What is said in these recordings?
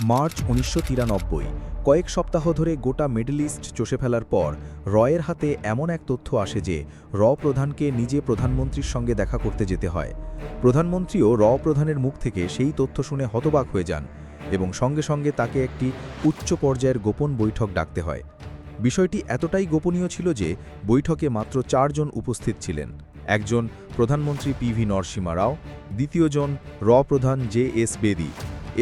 March উনিশশো তিরানব্বই, কয়েক সপ্তাহ ধরে গোটা মিডল ইস্ট চষে ফেলার পর রয়ের হাতে এমন এক তথ্য আসে যে র প্রধানকে নিজে প্রধানমন্ত্রীর সঙ্গে দেখা করতে যেতে হয়। প্রধানমন্ত্রীও র প্রধানের মুখ থেকে সেই তথ্য শুনে হতবাক হয়ে যান এবং সঙ্গে সঙ্গে তাকে একটি উচ্চ পর্যায়ের গোপন বৈঠক ডাকতে হয়। বিষয়টি এতটাই গোপনীয় ছিল যে বৈঠকে মাত্র চারজন উপস্থিত ছিলেন। একজন প্রধানমন্ত্রী পিভি নরসিমা রাও, দ্বিতীয়জন র প্রধান জে এস বেদি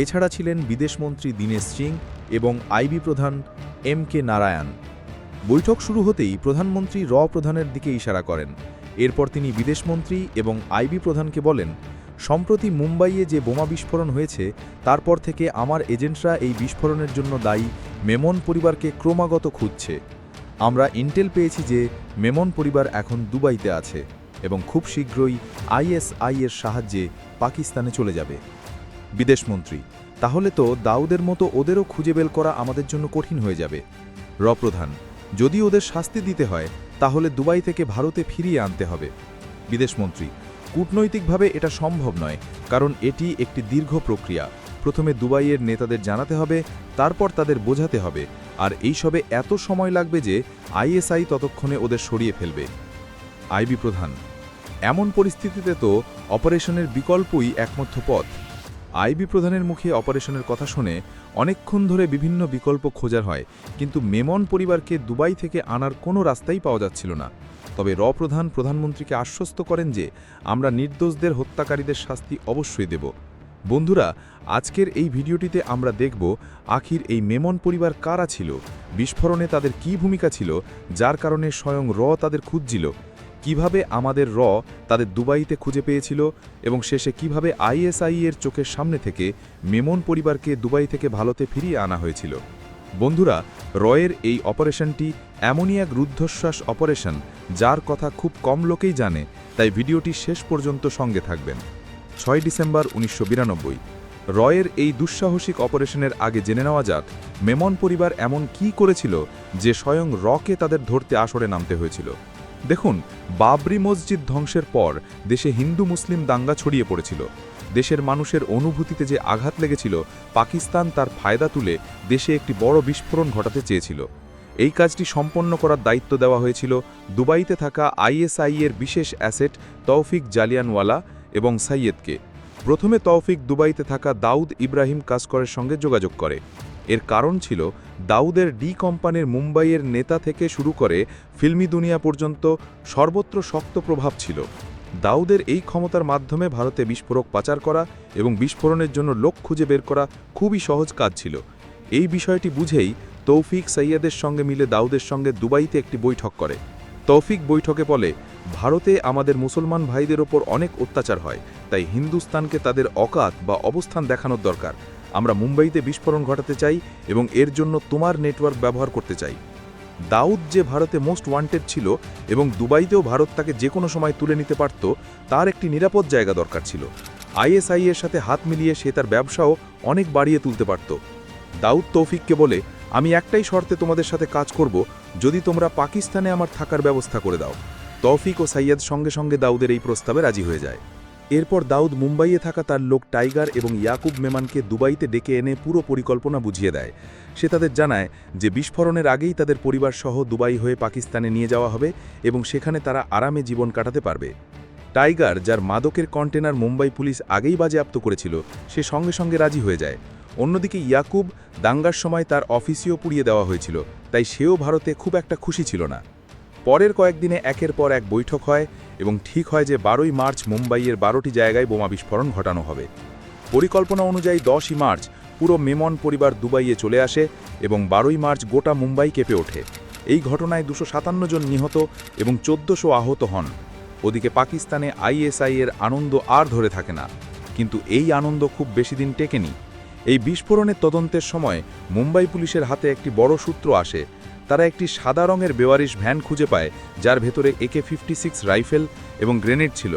এছাড়া ছিলেন বিদেশমন্ত্রী দীনেশ সিং এবং আইবি প্রধান এম কে নারায়ণ। বৈঠক শুরু হতেই প্রধানমন্ত্রী র প্রধানের দিকে ইশারা করেন। এরপর তিনি বিদেশমন্ত্রী এবং আইবি প্রধানকে বলেন, সম্প্রতি মুম্বাইয়ে যে বোমা বিস্ফোরণ হয়েছে, তারপর থেকে আমার এজেন্টরা এই বিস্ফোরণের জন্য দায়ী মেমন পরিবারকে ক্রমাগত খুঁজছে। আমরা ইন্টেল পেয়েছি যে মেমন পরিবার এখন দুবাইতে আছে এবং খুব শীঘ্রই আইএসআই এর সাহায্যে পাকিস্তানে চলে যাবে। বিদেশমন্ত্রী। তাহলে তো দাউদের মতো ওদেরও খুঁজে বের করা আমাদের জন্য কঠিন হয়ে যাবে। রপ্রধান যদি ওদের শাস্তি দিতে হয়, তাহলে দুবাই থেকে ভারতে ফিরিয়ে আনতে হবে। বিদেশমন্ত্রী, কূটনৈতিকভাবে এটা সম্ভব নয়, কারণ এটি একটি দীর্ঘ প্রক্রিয়া। প্রথমে দুবাইয়ের নেতাদের জানাতে হবে, তারপর তাদের বোঝাতে হবে। আর এইসবে এত সময় লাগবে যে আইএসআই ততক্ষণে ওদের সরিয়ে ফেলবে। আইবি প্রধান, এমন পরিস্থিতিতে তো অপারেশনের বিকল্পই একমাত্র পথ। আইবি প্রধানের মুখে অপারেশনের কথা শুনে অনেকক্ষণ ধরে বিভিন্ন বিকল্প খোঁজার হয়, কিন্তু মেমন পরিবারকে দুবাই থেকে আনার কোনো রাস্তাই পাওয়া যাচ্ছিল না। তবে র প্রধান প্রধানমন্ত্রীকে আশ্বস্ত করেন যে, আমরা নির্দোষদের হত্যাকারীদের শাস্তি অবশ্যই দেব। বন্ধুরা, আজকের এই ভিডিওটিতে আমরা দেখব, আখির এই মেমন পরিবার কারা ছিল, বিস্ফোরণে তাদের কী ভূমিকা ছিল, যার কারণে স্বয়ং র তাদের খুঁজছিল, কীভাবে আমাদের র তাদের দুবাইতে খুঁজে পেয়েছিল এবং শেষে কীভাবে আইএসআই এর চোখের সামনে থেকে মেমন পরিবারকে দুবাই থেকে ভারতে ফিরিয়ে আনা হয়েছিল। বন্ধুরা, রয়ের এই অপারেশনটি এমনই এক রুদ্ধশ্বাস অপারেশন যার কথা খুব কম লোকেই জানে, তাই ভিডিওটি শেষ পর্যন্ত সঙ্গে থাকবেন। ছয় ডিসেম্বর উনিশশো বিরানব্বই। রয়ের এই দুঃসাহসিক অপারেশনের আগে জেনে নেওয়া যাক, মেমন পরিবার এমন কি করেছিল যে স্বয়ং রকে তাদের ধরতে আসরে নামতে হয়েছিল। দেখুন, বাবরি মসজিদ ধ্বংসের পর দেশে হিন্দু মুসলিম দাঙ্গা ছড়িয়ে পড়েছিল। দেশের মানুষের অনুভূতিতে যে আঘাত লেগেছিল, পাকিস্তান তার ফায়দা তুলে দেশে একটি বড় বিস্ফোরণ ঘটাতে চেয়েছিল। এই কাজটি সম্পন্ন করার দায়িত্ব দেওয়া হয়েছিল দুবাইতে থাকা আইএসআই এর বিশেষ অ্যাসেট তৌফিক জালিয়ানওয়ালা এবং সাইয়েদকে। প্রথমে তৌফিক দুবাইতে থাকা দাউদ ইব্রাহিম কাসকরের সঙ্গে যোগাযোগ করে। এর কারণ ছিল দাউদের ডি কোম্পানির মুম্বাইয়ের নেতা থেকে শুরু করে ফিল্মি দুনিয়া পর্যন্ত সর্বত্র শক্ত প্রভাব ছিল। দাউদের এই ক্ষমতার মাধ্যমে ভারতে বিস্ফোরক পাচার করা এবং বিস্ফোরণের জন্য লোক খুঁজে বের করা খুবই সহজ কাজ ছিল। এই বিষয়টি বুঝেই তৌফিক সৈয়দের সঙ্গে মিলে দাউদের সঙ্গে দুবাইতে একটি বৈঠক করে। তৌফিক বৈঠকে বলে, ভারতে আমাদের মুসলমান ভাইদের ওপর অনেক অত্যাচার হয়, তাই হিন্দুস্তানকে তাদের অকাত বা অবস্থান দেখানোর দরকার। আমরা মুম্বাইতে বিস্ফোরণ ঘটাতে চাই এবং এর জন্য তোমার নেটওয়ার্ক ব্যবহার করতে চাই। দাউদ যে ভারতে মোস্ট ওয়ান্টেড ছিল এবং দুবাইতেও ভারত তাকে যে কোনো সময় তুলে নিতে পারত, তার একটি নিরাপদ জায়গা দরকার ছিল। আইএসআই এর সাথে হাত মিলিয়ে সে তার ব্যবসাও অনেক বাড়িয়ে তুলতে পারত। দাউদ তৌফিককে বলে, আমি একটাই শর্তে তোমাদের সাথে কাজ করব, যদি তোমরা পাকিস্তানে আমার থাকার ব্যবস্থা করে দাও। তৌফিক ও সাইয়াদ সঙ্গে সঙ্গে দাউদের এই প্রস্তাবে রাজি হয়ে যায়। এরপর দাউদ মুম্বাইয়ে থাকা তার লোক টাইগার এবং ইয়াকুব মেমানকে দুবাইতে ডেকে এনে পুরো পরিকল্পনা বুঝিয়ে দেয়। সে তাদের জানায় যে বিস্ফোরণের আগেই তাদের পরিবার সহ দুবাই হয়ে পাকিস্তানে নিয়ে যাওয়া হবে এবং সেখানে তারা আরামে জীবন কাটাতে পারবে। টাইগার, যার মাদকের কন্টেনার মুম্বাই পুলিশ আগেই বাজেয়াপ্ত করেছিল, সে সঙ্গে সঙ্গে রাজি হয়ে যায়। অন্যদিকে ইয়াকুব দাঙ্গার সময় তার অফিসেও পুড়িয়ে দেওয়া হয়েছিল, তাই সেও ভারতে খুব একটা খুশি ছিল না। পরের কয়েকদিনে একের পর এক বৈঠক হয় এবং ঠিক হয় যে বারোই মার্চ মুম্বাইয়ের বারোটি জায়গায় বোমা বিস্ফোরণ ঘটানো হবে। পরিকল্পনা অনুযায়ী দশই মার্চ পুরো মেমন পরিবার দুবাইয়ে চলে আসে এবং বারোই মার্চ গোটা মুম্বাই কেঁপে ওঠে। এই ঘটনায় দুশো সাতান্ন জন নিহত এবং চোদ্দশো আহত হন। ওদিকে পাকিস্তানে আইএসআই এর আনন্দ আর ধরে থাকে না। কিন্তু এই আনন্দ খুব বেশি দিন টেকেনি। এই বিস্ফোরণের তদন্তের সময় মুম্বাই পুলিশের হাতে একটি বড় সূত্র আসে তারা একটি সাদা রঙের বেওয়ারিশ ভ্যান খুঁজে পায়, যার ভেতরে একে ফিফটি সিক্স রাইফেল এবং গ্রেনেড ছিল।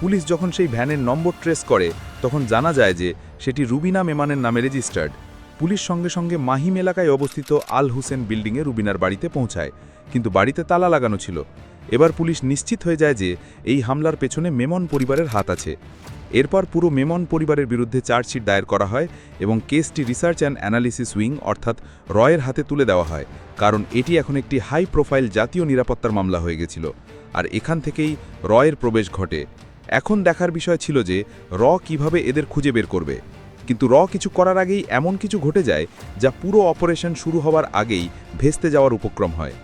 পুলিশ যখন সেই ভ্যানের নম্বর ট্রেস করে, তখন জানা যায় যে সেটি রুবিনা মেমানের নামে রেজিস্টার্ড। পুলিশ সঙ্গে সঙ্গে মাহিম এলাকায় অবস্থিত আল হুসেন বিল্ডিংয়ে রুবিনার বাড়িতে পৌঁছায়, কিন্তু বাড়িতে তালা লাগানো ছিল। এবার পুলিশ নিশ্চিত হয়ে যায় যে এই হামলার পেছনে মেমন পরিবারের হাত আছে। এরপর পুরো মেমন পরিবারের বিরুদ্ধে চার্জশিট দায়ের করা হয় এবং কেসটি রিসার্চ অ্যান্ড অ্যানালিসিস উইং অর্থাৎ রয়ের হাতে তুলে দেওয়া হয়, কারণ এটি এখন একটি হাই প্রোফাইল জাতীয় নিরাপত্তার মামলা হয়ে গেছিল আর এখান থেকেই রয়ের প্রবেশ ঘটে। এখন দেখার বিষয় ছিল যে র কীভাবে এদের খুঁজে বের করবে। কিন্তু র কিছু করার আগেই এমন কিছু ঘটে যায় যা পুরো অপারেশন শুরু হওয়ার আগেই ভেস্তে যাওয়ার উপক্রম হয়।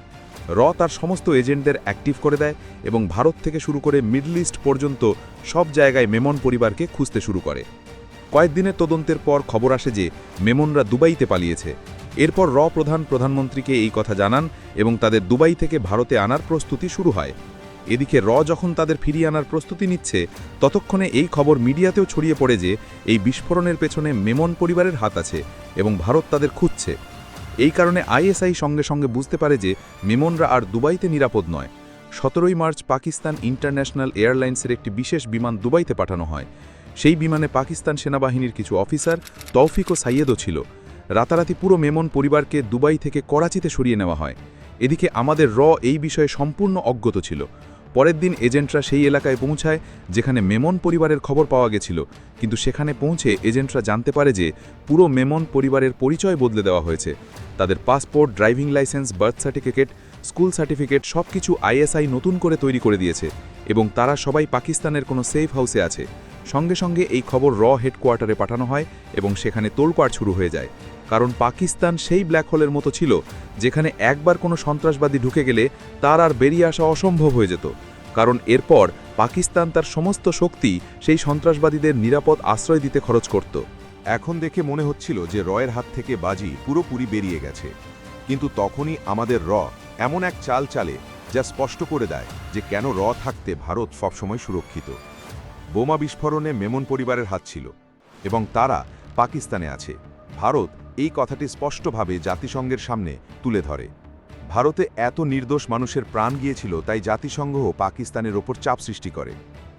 র তার সমস্ত এজেন্টদের অ্যাক্টিভ করে দেয় এবং ভারত থেকে শুরু করে মিডল ইস্ট পর্যন্ত সব জায়গায় মেমন পরিবারকে খুঁজতে শুরু করে। কয়েকদিনের তদন্তের পর খবর আসে যে মেমনরা দুবাইতে পালিয়েছে। এরপর র প্রধান প্রধানমন্ত্রীকে এই কথা জানান এবং তাদের দুবাই থেকে ভারতে আনার প্রস্তুতি শুরু হয়। এদিকে র যখন তাদের ফিরিয়ে আনার প্রস্তুতি নিচ্ছে, ততক্ষণে এই খবর মিডিয়াতেও ছড়িয়ে পড়ে যে এই বিস্ফোরণের পেছনে মেমন পরিবারের হাত আছে এবং ভারত তাদের খুঁজছে। এই কারণে আইএসআই সঙ্গে সঙ্গে বুঝতে পারে যে মেমনরা আর দুবাইতে নিরাপদ নয়। সতেরোই মার্চ পাকিস্তান ইন্টারন্যাশনাল এয়ারলাইন্সের একটি বিশেষ বিমান দুবাইতে পাঠানো হয়। সেই বিমানে পাকিস্তান সেনাবাহিনীর কিছু অফিসার, তৌফিক ও সাইয়েদও ছিল। রাতারাতি পুরো মেমন পরিবারকে দুবাই থেকে করাচিতে সরিয়ে নেওয়া হয়। এদিকে আমাদের র এই বিষয়ে সম্পূর্ণ অজ্ঞত ছিল। পরের দিন এজেন্টরা সেই এলাকায় পৌঁছায়, যেখানে মেমন পরিবারের খবর পাওয়া গেছিল। কিন্তু সেখানে পৌঁছে এজেন্টরা জানতে পারে যে পুরো মেমন পরিবারের পরিচয় বদলে দেওয়া হয়েছে। তাদের passport, driving licence, birth certificate, school certificate সব কিছু আইএসআই নতুন করে তৈরি করে দিয়েছে এবং তারা সবাই পাকিস্তানের কোনো সেফ হাউসে আছে। সঙ্গে সঙ্গে এই খবর র হেডকোয়ার্টারে পাঠানো হয় এবং সেখানে তোলপাড় শুরু হয়ে যায়। কারণ পাকিস্তান সেই ব্ল্যাক হোলের মতো ছিল, যেখানে একবার কোনো সন্ত্রাসবাদী ঢুকে গেলে তার আর বেরিয়ে আসা অসম্ভব হয়ে যেত। কারণ এরপর পাকিস্তান তার সমস্ত শক্তি সেই সন্ত্রাসবাদীদের নিরাপদ আশ্রয় দিতে খরচ করত। এখন দেখে মনে হচ্ছিল যে রয়ের হাত থেকে বাজি পুরোপুরি বেরিয়ে গেছে। কিন্তু তখনই আমাদের র এমন এক চাল চালে, যা স্পষ্ট করে দেয় যে কেন র থাকতে ভারত সবসময় সুরক্ষিত। বোমা বিস্ফোরণে মেমন পরিবারের হাত ছিল এবং তারা পাকিস্তানে আছে। ভারত এই কথাটি স্পষ্টভাবে জাতিসংঘের সামনে তুলে ধরে। ভারতে এত নির্দোষ মানুষের প্রাণ গিয়েছিল, তাই জাতিসংঘও পাকিস্তানের ওপর চাপ সৃষ্টি করে।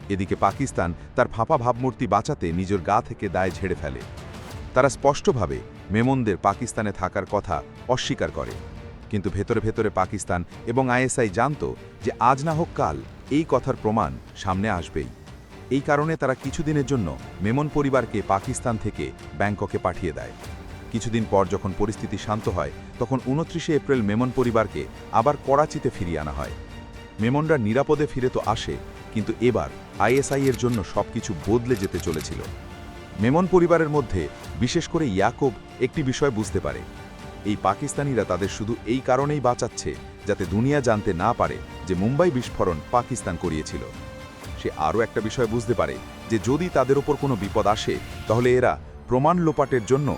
এদিকে পাকিস্তান তার ফাঁপা ভাবমূর্তি বাঁচাতে নিজের গা থেকে দায় ঝেড়ে ফেলে। তারা স্পষ্টভাবে মেমনদের পাকিস্তানে থাকার কথা অস্বীকার করে। কিন্তু ভেতরে ভেতরে পাকিস্তান এবং আইএসআই জানত যে আজ না হোক কাল এই কথার প্রমাণ সামনে আসবেই। এই কারণে তারা কিছুদিনের জন্য মেমন পরিবারকে পাকিস্তান থেকে ব্যাংককে পাঠিয়ে দেয়। কিছুদিন পর যখন পরিস্থিতি শান্ত হয়, তখন উনত্রিশে এপ্রিল মেমন পরিবারকে আবার করাচিতে ফিরিয়ে আনা হয়। মেমনরা নিরাপদে ফিরে তো আসে, কিন্তু এবার আইএসআই এর জন্য সবকিছু বদলে যেতে চলেছিল। মেমন পরিবারের মধ্যে, বিশেষ করে ইয়াকুব, একটি বিষয় বুঝতে পারে। এই পাকিস্তানিরা তাদের শুধু এই কারণেই বাঁচাচ্ছে, যাতে দুনিয়া জানতে না পারে যে মুম্বাই বিস্ফোরণ পাকিস্তান করিয়েছিল। সে আরও একটা বিষয় বুঝতে পারে যে যদি তাদের ওপর কোনো বিপদ আসে, তাহলে এরা প্রমাণ লোপাটের জন্য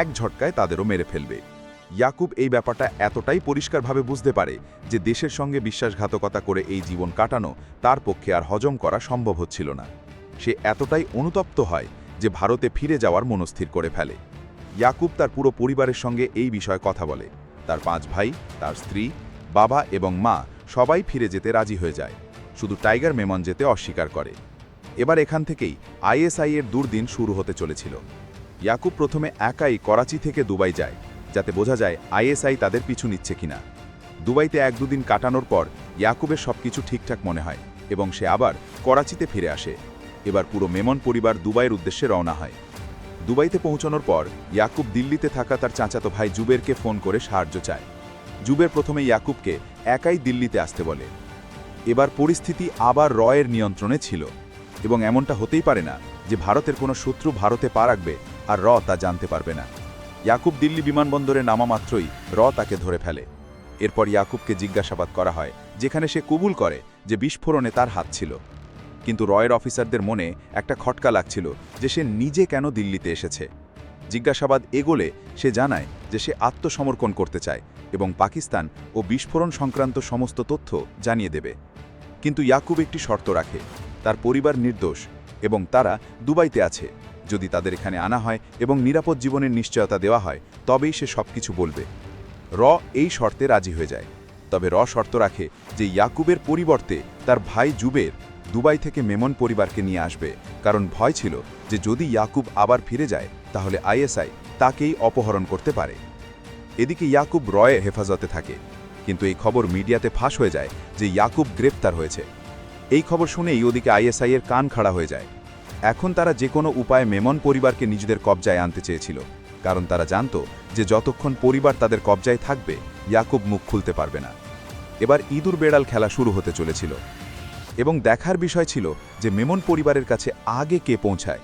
এক ঝটকায় তাদেরও মেরে ফেলবে। ইয়াকুব এই ব্যাপারটা এতটাই পরিষ্কারভাবে বুঝতে পারে যে দেশের সঙ্গে বিশ্বাসঘাতকতা করে এই জীবন কাটানো তার পক্ষে আর হজম করা সম্ভব হচ্ছিল না। সে এতটাই অনুতপ্ত হয় যে ভারতে ফিরে যাওয়ার মনস্থির করে ফেলে। ইয়াকুব তার পুরো পরিবারের সঙ্গে এই বিষয়ে কথা বলে। তার পাঁচ ভাই, তার স্ত্রী, বাবা এবং মা সবাই ফিরে যেতে রাজি হয়ে যায়। শুধু টাইগার মেমন যেতে অস্বীকার করে। এবার এখান থেকেই আইএসআই এর দুর্দিন শুরু হতে চলেছিল। ইয়াকুব প্রথমে একাই করাচি থেকে দুবাই যায়, যাতে বোঝা যায় আইএসআই তাদের পিছু নিচ্ছে কিনা। দুবাইতে এক দুদিন কাটানোর পর ইয়াকুবের সবকিছু ঠিকঠাক মনে হয় এবং সে আবার করাচিতে ফিরে আসে। এবার পুরো মেমন পরিবার দুবাইয়ের উদ্দেশ্যে রওনা হয়। দুবাইতে পৌঁছানোর পর ইয়াকুব দিল্লিতে থাকা তার চাচাতো ভাই জুবেরকে ফোন করে সাহায্য চায়। জুবের প্রথমে ইয়াকুবকে একাই দিল্লিতে আসতে বলে। এবার পরিস্থিতি আবার রয়ের নিয়ন্ত্রণে ছিল এবং এমনটা হতেই পারে না যে ভারতের কোনো শত্রু ভারতে পা রাখবে আর র তা জানতে পারবে না। ইয়াকুব দিল্লি বিমানবন্দরে নামা মাত্রই র তাকে ধরে ফেলে। এরপর ইয়াকুবকে জিজ্ঞাসাবাদ করা হয়, যেখানে সে কবুল করে যে বিস্ফোরণে তার হাত ছিল। কিন্তু রয়ের অফিসারদের মনে একটা খটকা লাগছিল যে সে নিজে কেন দিল্লিতে এসেছে। জিজ্ঞাসাবাদ এগোলে সে জানায় যে সে আত্মসমর্পণ করতে চায় এবং পাকিস্তান ও বিস্ফোরণ সংক্রান্ত সমস্ত তথ্য জানিয়ে দেবে। কিন্তু ইয়াকুব একটি শর্ত রাখে, তার পরিবার নির্দোষ এবং তারা দুবাইতে আছে। যদি তাদের এখানে আনা হয় এবং নিরাপদ জীবনের নিশ্চয়তা দেওয়া হয়, তবেই সে সবকিছু বলবে। র এই শর্তে রাজি হয়ে যায়। তবে র শর্ত রাখে যে ইয়াকুবের পরিবর্তে তার ভাই জুবের দুবাই থেকে মেমন পরিবারকে নিয়ে আসবে, কারণ ভয় ছিল যে যদি ইয়াকুব আবার ফিরে যায়, তাহলে আইএসআই তাকেই অপহরণ করতে পারে। এদিকে ইয়াকুব রয়ে হেফাজতে থাকে, কিন্তু এই খবর মিডিয়াতে ফাঁস হয়ে যায় যে ইয়াকুব গ্রেপ্তার হয়েছে। এই খবর শুনেই ওদিকে আইএসআই এর কান খাড়া হয়ে যায়। এখন তারা যে কোনো উপায়ে মেমন পরিবারকে নিজেদের কবজায় আনতে চেয়েছিল, কারণ তারা জানতো যে যতক্ষণ পরিবার তাদের কবজায় থাকবে, ইয়াকুব মুখ খুলতে পারবে না। এবার ইঁদুর বেড়াল খেলা শুরু হতে চলেছিল এবং দেখার বিষয় ছিল যে মেমন পরিবারের কাছে আগে কে পৌঁছায়।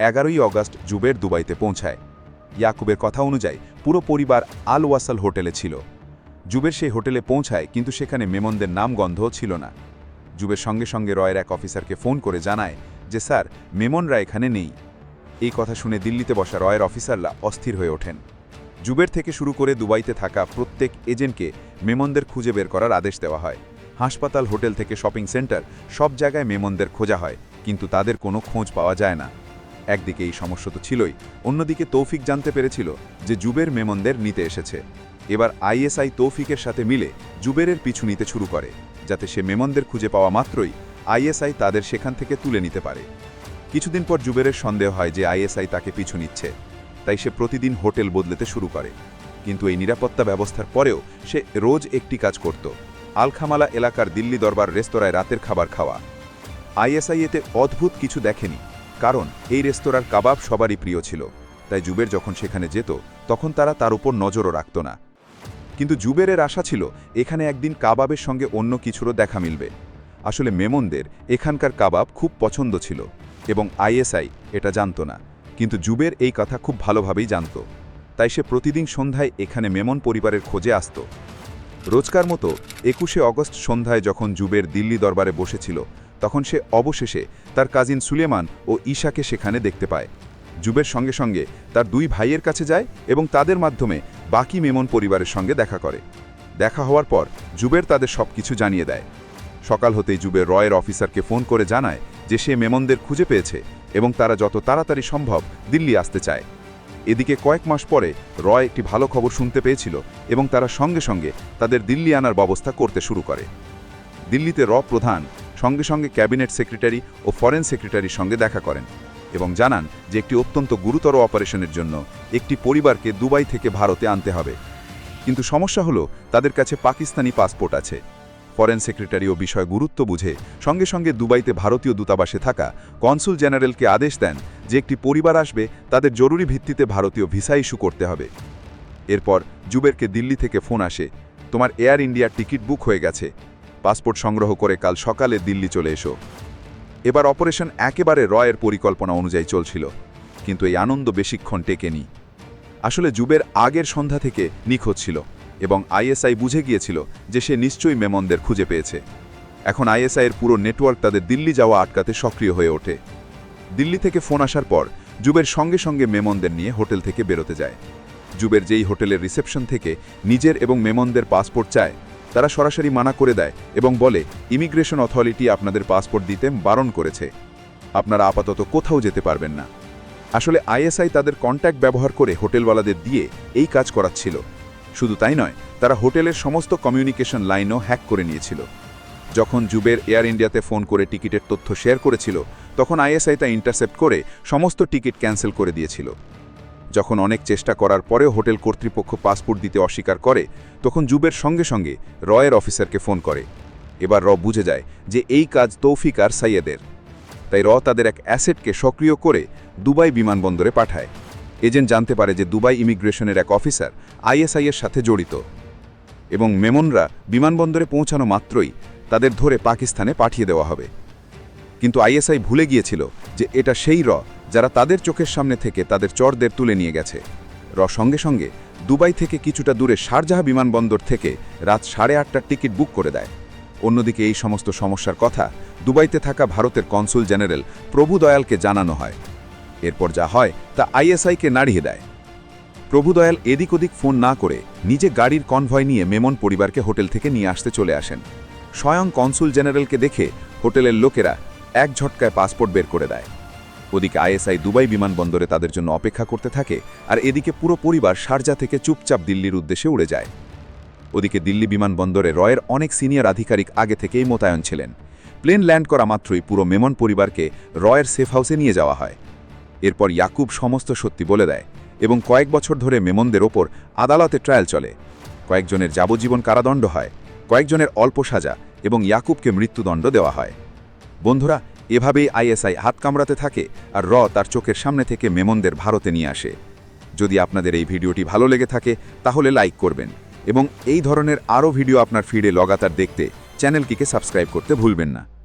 এগারোই অগস্ট জুবের দুবাইতে পৌঁছায়। ইয়াকুবের কথা অনুযায়ী পুরো পরিবার আল ওয়াসাল হোটেলে ছিল। জুবের সেই হোটেলে পৌঁছায়, কিন্তু সেখানে মেমনদের নাম গন্ধও ছিল না। জুবের সঙ্গে সঙ্গে রয়ের এক অফিসারকে ফোন করে জানায় যে, স্যার মেমনরা এখানে নেই। এই কথা শুনে দিল্লিতে বসা রয়ের অফিসাররা অস্থির হয়ে ওঠেন। জুবের থেকে শুরু করে দুবাইতে থাকা প্রত্যেক এজেন্টকে মেমনদের খুঁজে বের করার আদেশ দেওয়া হয়। হাসপাতাল, হোটেল থেকে শপিং সেন্টার সব জায়গায় মেমনদের খোঁজা হয়, কিন্তু তাদের কোনো খোঁজ পাওয়া যায় না। একদিকে এই সমস্যা তো ছিলই, অন্যদিকে তৌফিক জানতে পেরেছিল যে, জুবের মেমনদের নিতে এসেছে। এবার আইএসআই তৌফিকের সাথে মিলে জুবেরের পিছু নিতে শুরু করে। যাতে সে মেমনদের খুঁজে পাওয়া মাত্রই আইএসআই তাদের সেখান থেকে তুলে নিতে পারে। কিছুদিন পর জুবেরের সন্দেহ হয় যে আইএসআই তাকে পিছু নিচ্ছে, তাই সে প্রতিদিন হোটেল বদলেতে শুরু করে। কিন্তু এই নিরাপত্তা ব্যবস্থার পরেও সে রোজ একটি কাজ করত, আলখামালা এলাকার দিল্লি দরবার রেস্তোরাঁয় রাতের খাবার খাওয়া। আইএসআই এতে অদ্ভুত কিছু দেখেনি, কারণ এই রেস্তোরাঁর কাবাব সবারই প্রিয় ছিল, তাই জুবের যখন সেখানে যেত, তখন তারা তার উপর নজরও রাখত না। কিন্তু জুবেরের আশা ছিল, এখানে একদিন কাবাবের সঙ্গে অন্য কিছুরও দেখা মিলবে। আসলে মেমনদের এখানকার কাবাব খুব পছন্দ ছিল, এবং আইএসআই এটা জানত না। কিন্তু জুবের এই কথা খুব ভালোভাবেই জানত। তাই সে প্রতিদিন সন্ধ্যায় এখানে মেমন পরিবারের খোঁজে আসত। রোজকার মতো একুশে অগস্ট সন্ধ্যায় যখন জুবের দিল্লি দরবারে বসেছিল, তখন সে অবশেষে তার কাজিন সুলেমান ও ঈশাকে সেখানে দেখতে পায়। জুবের সঙ্গে সঙ্গে তার দুই ভাইয়ের কাছে যায় এবং তাদের মাধ্যমে বাকি মেমন পরিবারের সঙ্গে দেখা করে। দেখা হওয়ার পর জুবের তাদের সব কিছু জানিয়ে দেয়। সকাল হতেই জুবের রয়ের অফিসারকে ফোন করে জানায় যে সে মেমনদের খুঁজে পেয়েছে এবং তারা যত তাড়াতাড়ি সম্ভব দিল্লি আসতে চায়। এদিকে কয়েক মাস পরে রয় একটি ভালো খবর শুনতে পেয়েছিল এবং তারা সঙ্গে সঙ্গে তাদের দিল্লি আনার ব্যবস্থা করতে শুরু করে। দিল্লিতে র প্রধান সঙ্গে সঙ্গে ক্যাবিনেট সেক্রেটারি ও ফরেন সেক্রেটারির সঙ্গে দেখা করেন। এবং জানান যে একটি অত্যন্ত গুরুতর অপারেশনের জন্য একটি পরিবারকে দুবাই থেকে ভারতে আনতে হবে। কিন্তু সমস্যা হলো, তাদের কাছে পাকিস্তানি পাসপোর্ট আছে। ফরেন সেক্রেটারিও বিষয় গুরুত্ব বুঝে সঙ্গে সঙ্গে দুবাইতে ভারতীয় দূতাবাসে থাকা কনসুল জেনারেলকে আদেশ দেন যে একটি পরিবার আসবে, তাদের জরুরি ভিত্তিতে ভারতীয় ভিসা ইস্যু করতে হবে। এরপর জুবেরকে দিল্লি থেকে ফোন আসে, তোমার এয়ার ইন্ডিয়ার টিকিট বুক হয়ে গেছে। পাসপোর্ট সংগ্রহ করে কাল সকালে দিল্লি চলে এসো। এবার অপারেশন একেবারে রয়ের পরিকল্পনা অনুযায়ী চলছিল, কিন্তু এই আনন্দ বেশিক্ষণ টেকেনি। আসলে জুবের আগের সন্ধ্যা থেকে নিখোঁজ ছিল এবং আইএসআই বুঝে গিয়েছিল যে সে নিশ্চয়ই মেমনদের খুঁজে পেয়েছে। এখন আইএসআইয়ের পুরো নেটওয়ার্ক তাদের দিল্লি যাওয়া আটকাতে সক্রিয় হয়ে ওঠে। দিল্লি থেকে ফোন আসার পর জুবের সঙ্গে সঙ্গে মেমনদের নিয়ে হোটেল থেকে বেরোতে যায়। জুবের যেই হোটেলের রিসেপশন থেকে নিজের এবং মেমনদের পাসপোর্ট চায় তারা সরাসরি মানা করে দেয় এবং বলে ইমিগ্রেশন অথরিটি আপনাদের পাসপোর্ট দিতে বারণ করেছে। আপনারা আপাতত কোথাও যেতে পারবেন না। আসলে আইএসআই তাদের কন্ট্যাক্ট ব্যবহার করে হোটেলওয়ালাদের দিয়ে এই কাজ করাচ্ছিল। শুধু তাই নয়, তারা হোটেলের সমস্ত কমিউনিকেশন লাইনও হ্যাক করে নিয়েছিল। যখন জুবের এয়ার ইন্ডিয়াতে ফোন করে টিকিটের তথ্য শেয়ার করেছিল, তখন আইএসআই তা ইন্টারসেপ্ট করে সমস্ত টিকিট ক্যান্সেল করে দিয়েছিল। যখন অনেক চেষ্টা করার পরেও হোটেল কর্তৃপক্ষ পাসপোর্ট দিতে অস্বীকার করে, তখন জুবের সঙ্গে সঙ্গে রয়ের অফিসারকে ফোন করে। এবার র বুঝে যায় যে এই কাজ তৌফিক আর সাইয়েদের। তাই র তাদের এক অ্যাসেটকে সক্রিয় করে দুবাই বিমানবন্দরে পাঠায়। এজেন্ট জানতে পারে যে দুবাই ইমিগ্রেশনের এক অফিসার আইএসআইয়ের সাথে জড়িত। এবং মেমনরা বিমানবন্দরে পৌঁছানো মাত্রই তাদের ধরে পাকিস্তানে পাঠিয়ে দেওয়া হবে। কিন্তু আইএসআই ভুলে গিয়েছিল যে এটা সেই র যারা তাদের চোখের সামনে থেকে তাদের চরদের তুলে নিয়ে গেছে। র সঙ্গে সঙ্গে দুবাই থেকে কিছুটা দূরে শারজাহা বিমানবন্দর থেকে রাত সাড়ে আটটার টিকিট বুক করে দেয়। অন্যদিকে এই সমস্ত সমস্যার কথা দুবাইতে থাকা ভারতের কনসুল জেনারেল প্রভু দয়ালকে জানানো হয়। এরপর যা হয় তা আইএসআইকে নাড়িয়ে দেয়। প্রভুদয়াল এদিক ওদিক ফোন না করে নিজে গাড়ির কনভয় নিয়ে মেমন পরিবারকে হোটেল থেকে নিয়ে আসতে চলে আসেন। স্বয়ং কনসুল জেনারেলকে দেখে হোটেলের লোকেরা এক ঝটকায় পাসপোর্ট বের করে দেয়। ওদিকে আইএসআই দুবাই বিমানবন্দরে তাদের জন্য অপেক্ষা করতে থাকে আর এদিকে পুরো পরিবার শারজা থেকে চুপচাপ দিল্লির উদ্দেশ্যে উড়ে যায়। ওদিকে দিল্লি বিমানবন্দরে রয়ের অনেক সিনিয়র আধিকারিক আগে থেকেই মোতায়েন ছিলেন। প্লেন ল্যান্ড করা মাত্রই পুরো মেমন পরিবারকে রয়ের সেফ হাউসে নিয়ে যাওয়া হয়। এরপর ইয়াকুব সমস্ত সত্যি বলে দেয় এবং কয়েক বছর ধরে মেমনদের ওপর আদালতে ট্রায়াল চলে। কয়েকজনের যাবজ্জীবন কারাদণ্ড হয়, কয়েকজনের অল্প সাজা এবং ইয়াকুবকে মৃত্যুদণ্ড দেওয়া হয়। বন্ধুরা এভাবেই আইএসআই হাত কামড়াতে থাকে আর র তার চোখের সামনে থেকে মেমনদের ভারতে নিয়ে আসে। যদি আপনাদের এই ভিডিওটি ভালো লেগে থাকে, তাহলে লাইক করবেন এবং এই ধরনের আরও ভিডিও আপনার ফিডে লগাতার দেখতে চ্যানেলটিকে সাবস্ক্রাইব করতে ভুলবেন না।